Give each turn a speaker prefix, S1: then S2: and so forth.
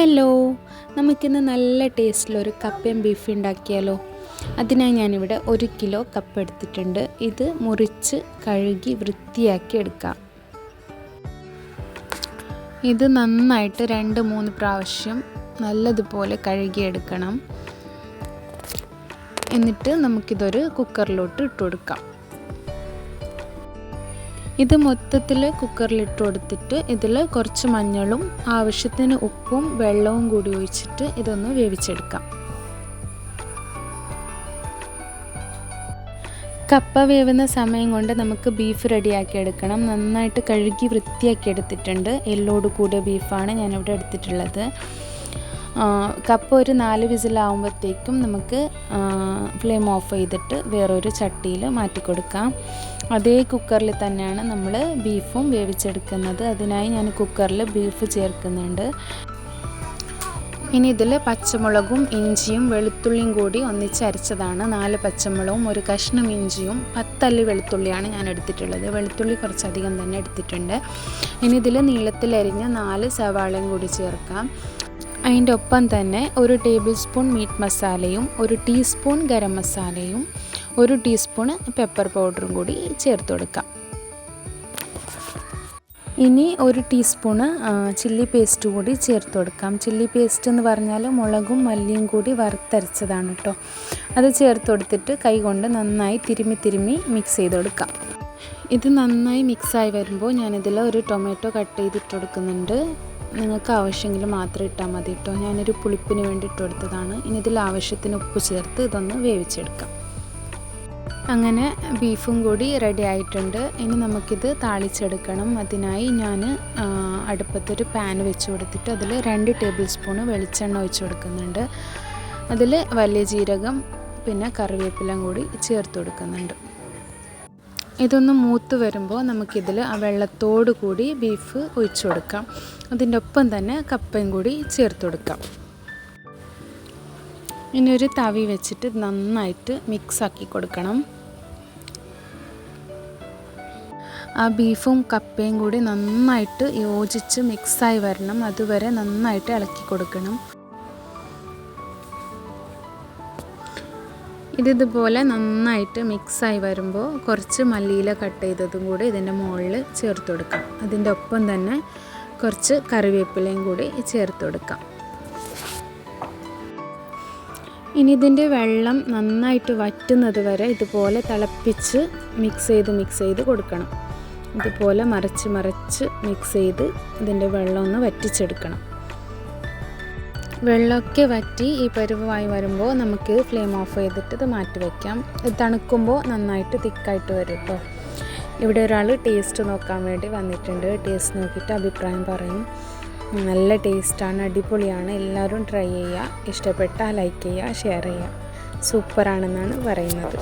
S1: Hello നമുക്കിന്ന് നല്ല ടേസ്റ്റിലൊരു കപ്പയും ബീഫ് ഉണ്ടാക്കിയാലോ? അതിനായി ഞാനിവിടെ ഒരു കിലോ കപ്പ എടുത്തിട്ടുണ്ട്. ഇത് മുറിച്ച് കഴുകി വൃത്തിയാക്കി എടുക്കാം. ഇത് നന്നായിട്ട് രണ്ട് മൂന്ന് പ്രാവശ്യം നല്ലതുപോലെ കഴുകിയെടുക്കണം. എന്നിട്ട് നമുക്കിതൊരു കുക്കറിലോട്ട് ഇട്ട് കൊടുക്കാം. ഇത് മൊത്തത്തിൽ കുക്കറിലിട്ട് കൊടുത്തിട്ട് ഇതിൽ കുറച്ച് മഞ്ഞളും ആവശ്യത്തിന് ഉപ്പും വെള്ളവും കൂടി ഒഴിച്ചിട്ട് ഇതൊന്ന് വേവിച്ചെടുക്കാം. കപ്പ വേവുന്ന സമയം കൊണ്ട് നമുക്ക് ബീഫ് റെഡിയാക്കി എടുക്കണം. നന്നായിട്ട് കഴുകി വൃത്തിയാക്കി എടുത്തിട്ടുണ്ട്. എല്ലോട് കൂടിയ ബീഫാണ് ഞാനിവിടെ എടുത്തിട്ടുള്ളത്. കപ്പ ഒരു നാല് വിസിലാവുമ്പോഴത്തേക്കും നമുക്ക് ഫ്ലെയിം ഓഫ് ചെയ്തിട്ട് വേറൊരു ചട്ടിയിൽ മാറ്റി കൊടുക്കാം. അതേ കുക്കറിൽ തന്നെയാണ് നമ്മൾ ബീഫും വേവിച്ചെടുക്കുന്നത്. അതിനായി ഞാൻ കുക്കറിൽ ബീഫ് ചേർക്കുന്നുണ്ട്. ഇനി ഇതിൽ പച്ചമുളകും ഇഞ്ചിയും വെളുത്തുള്ളിയും കൂടി ഒന്നിച്ച് അരച്ചതാണ്. നാല് പച്ചമുളകും ഒരു കഷ്ണം ഇഞ്ചിയും പത്തല്ലി വെളുത്തുള്ളിയാണ് ഞാൻ എടുത്തിട്ടുള്ളത്. വെളുത്തുള്ളി കുറച്ചധികം തന്നെ എടുത്തിട്ടുണ്ട്. ഇനി ഇതിൽ നീളത്തിലരിഞ്ഞ നാല് സവാളയും കൂടി ചേർക്കാം. അതിന്റെ ഒപ്പം തന്നെ ഒരു ടേബിൾ സ്പൂൺ മീറ്റ് മസാലയും ഒരു ടീസ്പൂൺ ഗരം മസാലയും ഒരു ടീസ്പൂൺ പെപ്പർ പൗഡറും കൂടി ചേർത്ത് കൊടുക്കാം. ഇനി ഒരു ടീസ്പൂണ് ചില്ലി പേസ്റ്റ് കൂടി ചേർത്ത് കൊടുക്കാം. ചില്ലി പേസ്റ്റ് എന്ന് പറഞ്ഞാൽ മുളകും മല്ലിയും കൂടി വറുത്തരച്ചതാണ് കേട്ടോ അത് ചേർത്ത് കൊടുത്തിട്ട് കൈകൊണ്ട് നന്നായി തിരുമ്മി തിരുമ്മി മിക്സ് ചെയ്ത് കൊടുക്കാം. ഇത് നന്നായി മിക്സായി വരുമ്പോൾ ഞാനിതിൽ ഒരു ടൊമാറ്റോ കട്ട് ചെയ്തിട്ട് കൊടുക്കുന്നുണ്ട്. നിങ്ങൾക്ക് ആവശ്യമെങ്കിൽ മാത്രം ഇട്ടാൽ മതി കേട്ടോ. ഞാനൊരു പുളിപ്പിന് വേണ്ടി ഇട്ടുകൊടുത്തതാണ് ഇനി ഇതിൽ ആവശ്യത്തിന് ഉപ്പ് ചേർത്ത് ഇതൊന്ന് വേവിച്ചെടുക്കാം. അങ്ങനെ ബീഫും കൂടി റെഡി ആയിട്ടുണ്ട്. ഇനി നമുക്കിത് താളിച്ചെടുക്കണം. അതിനായി ഞാൻ അടുപ്പത്തൊരു പാൻ വെച്ച് കൊടുത്തിട്ട് അതിൽ രണ്ട് ടേബിൾ സ്പൂണ് വെളിച്ചെണ്ണ ഒഴിച്ച് കൊടുക്കുന്നുണ്ട്. അതിൽ വലിയ ജീരകം പിന്നെ കറിവേപ്പിലം കൂടി ചേർത്ത് കൊടുക്കുന്നുണ്ട്. ഇതൊന്ന് മൂത്ത് വരുമ്പോൾ നമുക്കിതിൽ ആ വെള്ളത്തോടു കൂടി ബീഫ് ഒഴിച്ചു കൊടുക്കാം. അതിന്റെ ഒപ്പം തന്നെ കപ്പയും കൂടി ചേർത്ത് കൊടുക്കാം. ഇനി ഒരു തവി വെച്ചിട്ട് നന്നായിട്ട് മിക്സ് ആക്കി കൊടുക്കണം. ആ ബീഫും കപ്പയും കൂടി നന്നായിട്ട് യോജിച്ച് മിക്സായി വരണം. അതുവരെ നന്നായിട്ട് ഇളക്കി കൊടുക്കണം. ഇതിതുപോലെ നന്നായിട്ട് മിക്സായി വരുമ്പോൾ കുറച്ച് മല്ലിയില കട്ട് ചെയ്തതും കൂടി ഇതിന്റെ മുകളിൽ ചേർത്ത് കൊടുക്കാം. അതിന്റെ ഒപ്പം തന്നെ കുറച്ച് കറിവേപ്പിലയും കൂടി ചേർത്ത് കൊടുക്കാം. ഇനി ഇതിന്റെ വെള്ളം നന്നായിട്ട് വറ്റുന്നത് വരെ ഇതുപോലെ തിളപ്പിച്ച് മിക്സ് ചെയ്ത് മിക്സ് ചെയ്ത് കൊടുക്കണം. ഇതുപോലെ മറിച്ച് മറിച്ച് മിക്സ് ചെയ്ത് ഇതിന്റെ വെള്ളം ഒന്ന് വറ്റിച്ചെടുക്കണം. വെള്ളമൊക്കെ വറ്റി ഈ പരുവമായി വരുമ്പോൾ നമുക്ക് ഫ്ലെയിം ഓഫ് ചെയ്തിട്ട് ഇത് മാറ്റി വയ്ക്കാം ഇത് തണുക്കുമ്പോൾ നന്നായിട്ട് തിക്കായിട്ട് വരും കേട്ടോ ഇവിടെ ഒരാൾ ടേസ്റ്റ് നോക്കാൻ വേണ്ടി വന്നിട്ടുണ്ട്. ടേസ്റ്റ് നോക്കിയിട്ട് അഭിപ്രായം പറയും. നല്ല ടേസ്റ്റാണ് അടിപൊളിയാണ്. എല്ലാവരും ട്രൈ ചെയ്യുക ഇഷ്ടപ്പെട്ടാൽ ലൈക്ക് ചെയ്യുക ഷെയർ ചെയ്യുക സൂപ്പറാണെന്നാണ് പറയുന്നത്.